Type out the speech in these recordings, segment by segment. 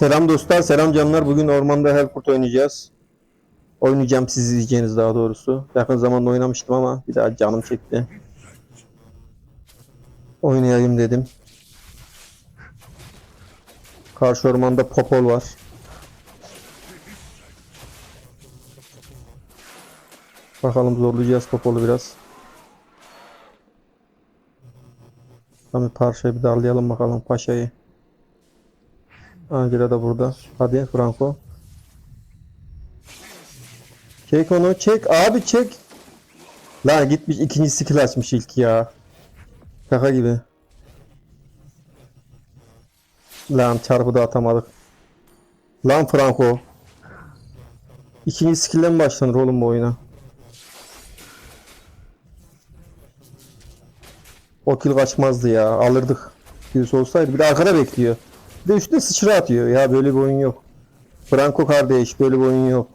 Selam dostlar, selam canlar. Bugün ormanda Hellkurt oynayacağız. Oynayacağım, siz izleyeceğiniz daha doğrusu. Yakın zamanda oynamıştım ama bir daha canım çekti. Oynayayım dedim. Karşı ormanda Popol var. Bakalım zorlayacağız Popol'u biraz. Tam bir parçayı bir darlayalım bakalım paşayı. Angela da burada. Hadi Franco. Çek onu çek abi çek. Lan gitmiş ikinci skill açmış ilk ya. Şaka gibi. Lan çarpı da atamadık. Lan Franco. İkinci skill'den başlanır oğlum bu oyuna? O kill kaçmazdı ya. Alırdık. Birisi olsaydı. Bir de arkada bekliyor. De üstüne sıçra atıyor. Ya böyle bir oyun yok. Franco kardeş böyle bir oyun yok.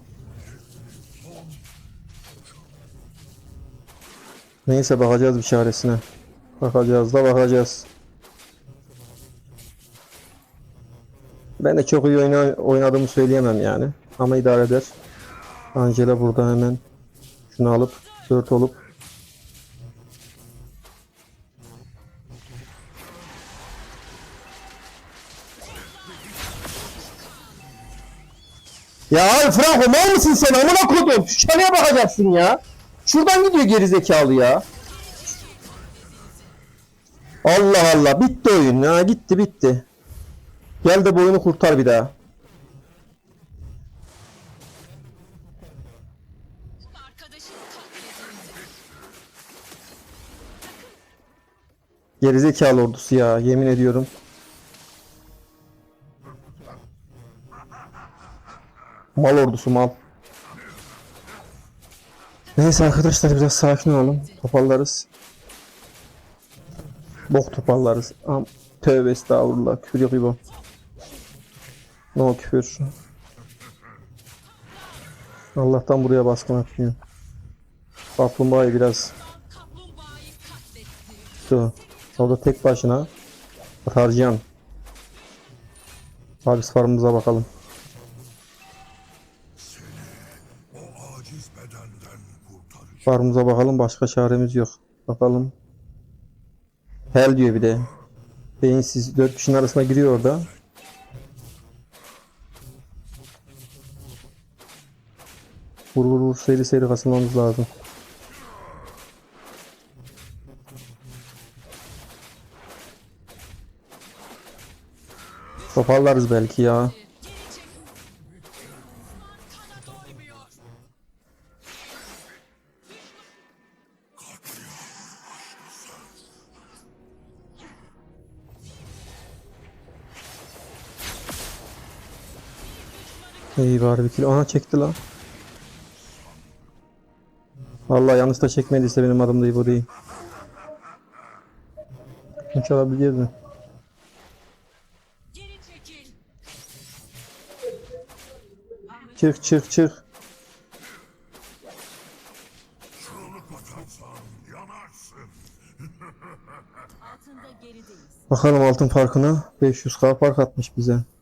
Neyse bakacağız bir çaresine. Bakacağız da bakacağız. Ben de çok iyi oyna oynadığımı söyleyemem yani. Ama idare eder. Angela burada hemen. Şunu alıp 4 olup Ya abi Franco mal mısın sen amına kodum? Şu çalıya bakacaksın ya. Şuradan gidiyor geri zekalı ya. Allah Allah bitti oyun ya gitti bitti. Gel de bu kurtar bir daha. Gerizekalı ordusu ya yemin ediyorum. Mal ordusu mal. Neyse arkadaşlar biraz sakin olun. Toparlarız. Bok toparlarız. Am tövbe estağfurullah. Küfür yok bu. No küfür. Allah'tan buraya baskın atmıyor. Kaplumbağayı biraz. Şu. O da tek başına harcayan. Abi farmımıza bakalım. Farmımıza bakalım. Başka çaremiz yok. Bakalım. Hell diyor bir de. Beyinsiz. Dört kişinin arasına giriyor orada. Vur vur vur. Seri seri kasılmamız lazım. Toparlarız belki ya. Bir kilo. Aha çekti lan. Vallahi yanlış da çekmediyse benim adım da İbo değil. Hiç çekil. Çık çık çık. Bakalım altın farkına. 500k fark atmış bize.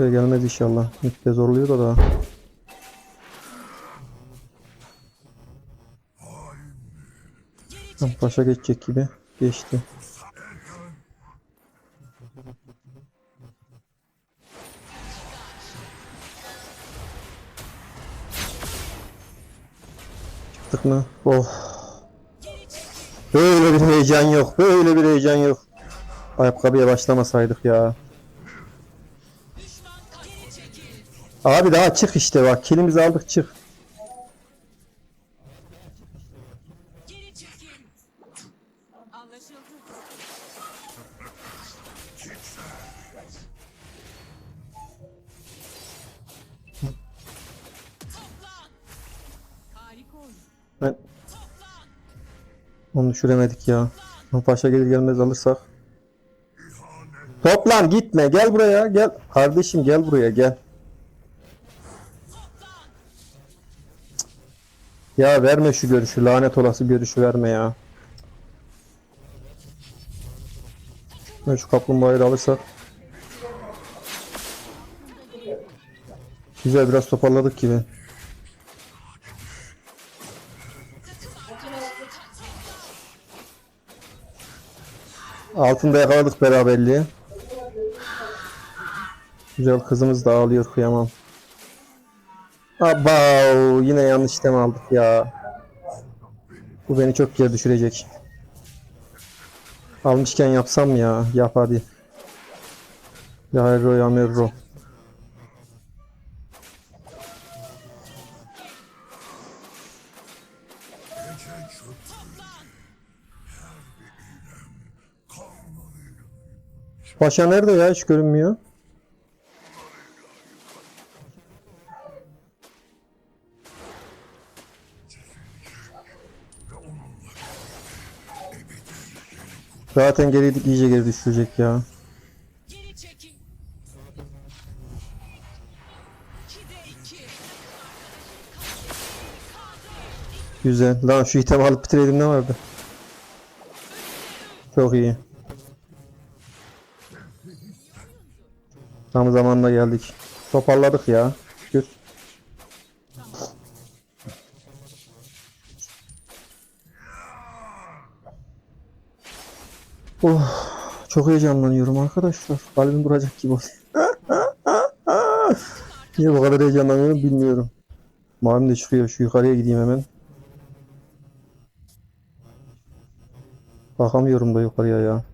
Şuraya gelmez inşallah. De zorluyor da daha. Tam. Paşa geçecek gibi. Geçti. Çıktık mı? Oh. Böyle bir heyecan yok. Böyle bir heyecan yok. Ayakkabıya başlamasaydık ya. Abi daha çık işte bak. Kilimizi aldık çık. Ben onu düşüremedik ya. Paşa gelir gelmez alırsak. Toplan gitme gel buraya gel. Kardeşim gel buraya gel. Ya verme şu görüşü. Lanet olası görüşü verme ya. Ben şu kaplumbağayı da alırsak. Güzel biraz toparladık gibi. Altında yakaladık beraberliği. Güzel kızımız da ağlıyor kıyamam. Abav yine yanlış item aldık ya. Bu beni çok geri düşürecek. Almışken yapsam ya. Yap hadi. Ya Herro ya Merro. Paşa nerede ya? Hiç görünmüyor. Zaten geriydik iyice geri düşürecek ya. Güzel. Lan şu item alıp bitireydim ne vardı? Çok iyi. Tam zamanında geldik. Toparladık ya. Oh, çok heyecanlanıyorum arkadaşlar. Kalbim duracak gibi oluyor. Niye bu kadar heyecanlanıyorum bilmiyorum. Mavim de çıkıyor. Şu yukarıya gideyim hemen. Bakamıyorum da yukarıya ya.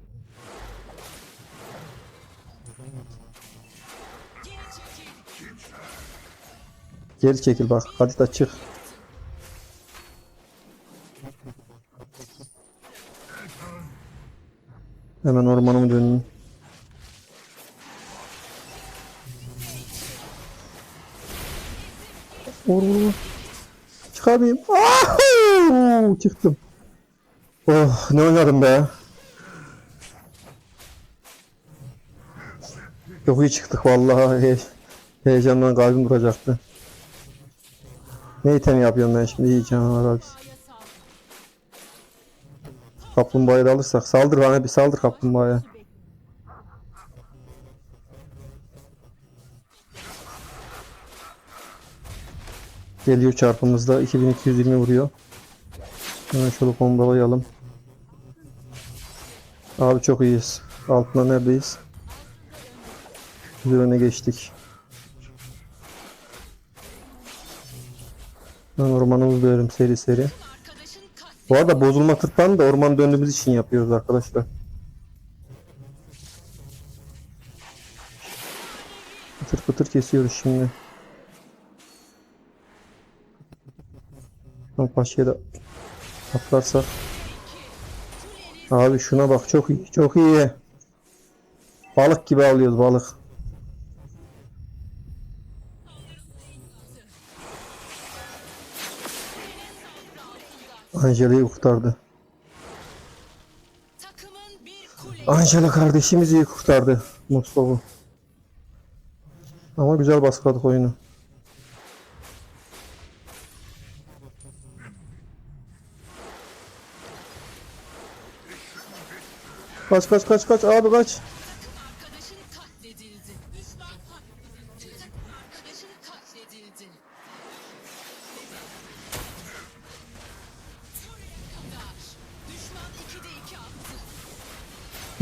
Geri çekil. Bak. Hadi da çık. Hemen ormanıma döneyim. Vur vur vur. Çıkamayayım. Ahuu! Çıktım. Oh ne oynadım be. Çok iyi çıktık vallahi. He heyecandan kalbim duracaktı. Ne item yapıyorum ben şimdi iyi canavar abi. Kaplumbağayı da alırsak saldır bana bir saldır kaplumbağaya. Geliyor çarpımızda 2220 vuruyor. Hemen şöyle kombolayalım. Abi çok iyiyiz. Altına neredeyiz? Güzel öne geçtik. Ben ormanımızı dövüyorum seri seri. Bu arada bozulma tırpanı da orman döndüğümüz için yapıyoruz arkadaşlar. Pıtır pıtır kesiyoruz şimdi. Lan paşaya da atlarsak. Abi şuna bak çok iyi çok iyi. Balık gibi alıyoruz balık. Angela'yı kurtardı. Angela kardeşimiz iyi kurtardı Mustafa'yı. Ama güzel baskıladık oyunu. Kaç kaç kaç kaç abi kaç.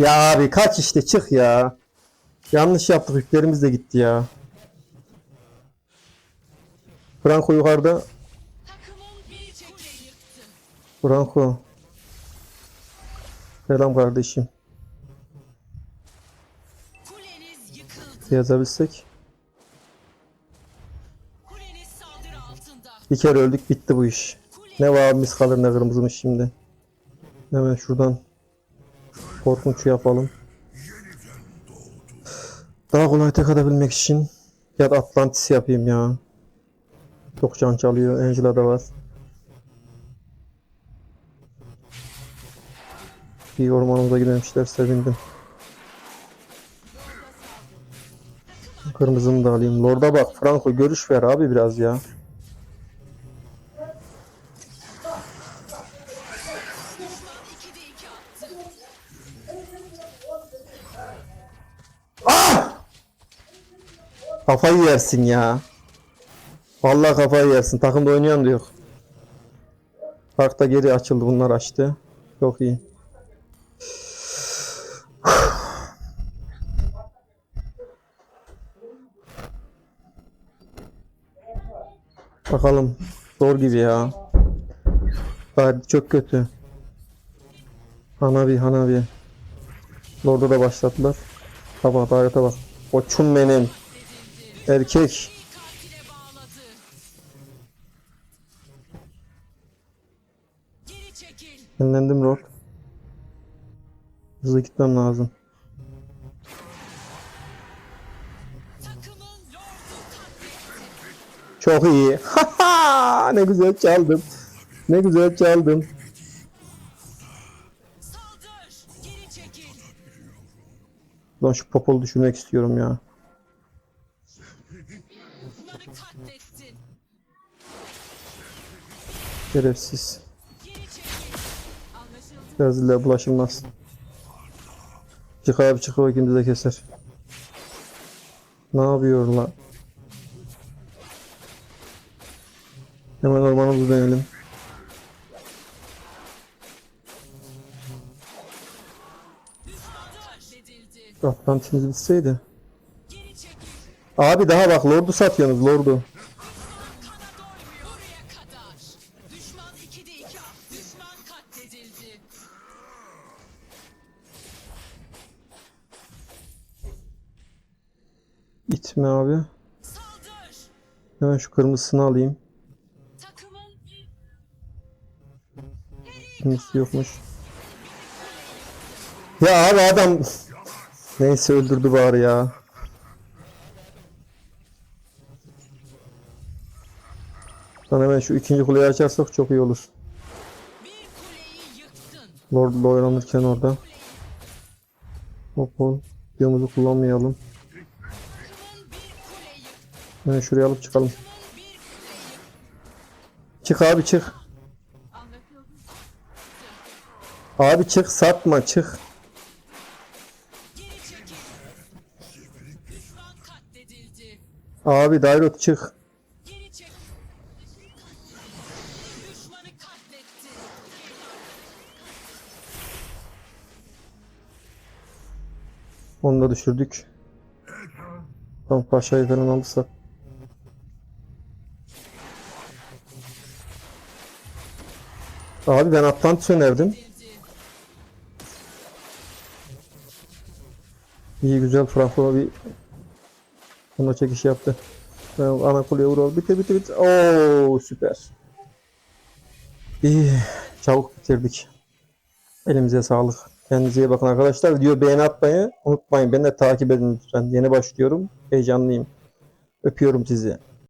Ya abi kaç işte çık ya. Yanlış yaptık yüklerimiz de gitti ya. Franco yukarıda. Franco. Selam kardeşim. Yazabilsek. Bir kere öldük bitti bu iş. Ne vabimiz kalır ne kırmızımış şimdi. Hemen şuradan korkunç yapalım. Daha kolay tek atabilmek için ya da Atlantis yapayım ya. Çok can çalıyor. Angela da var. Bir ormanımıza girmemişler. Sevindim. Kırmızını da alayım. Lord'a bak. Franco görüş ver abi biraz ya. Kafayı yersin ya. Vallahi kafayı yersin. Takımda oynayan da yok. Parkta geri açıldı. Bunlar açtı. Çok iyi. Bakalım. Zor gibi ya. Gayet çok kötü. Hanabi Hanabi. Lord'a da başladılar. Bak bak bak. Koçum benim. Erkek. Enlendim Lord. Hızlı gitmem lazım. Çok iyi. Ne güzel çaldım. Ne güzel çaldım. Saldır. Lan şu popolu düşürmek istiyorum ya. Şerefsiz. Gaziler bulaşılmaz. Çık abi çık o de keser. Ne yapıyor lan? Hemen ormanımıza dönelim. Atlantimiz bitseydi. Abi daha bak Lord'u satıyorsunuz Lord'u. İtme abi. Hemen şu kırmızısını alayım. Kırmızısı yokmuş. Ya abi adam... Neyse öldürdü bari ya. Lan hemen şu ikinci kuleyi açarsak çok iyi olur. Lord'la oynanırken orada. Hop hop. Yılımızı kullanmayalım. Hemen şuraya alıp çıkalım. Çık abi çık. Abi çık satma çık. Abi Dairot çık. Onu da düşürdük. Tamam paşayı falan alırsak. Abi ben Atlantis önerdim. İyi güzel Franco bir ona çekiş yaptı. Ana kuleye vuralım. Bitir bitir bitir. Oo süper. İyi. Çabuk bitirdik. Elimize sağlık. Kendinize iyi bakın arkadaşlar. Video beğeni atmayı unutmayın. Beni de takip edin lütfen. Yeni başlıyorum. Heyecanlıyım. Öpüyorum sizi.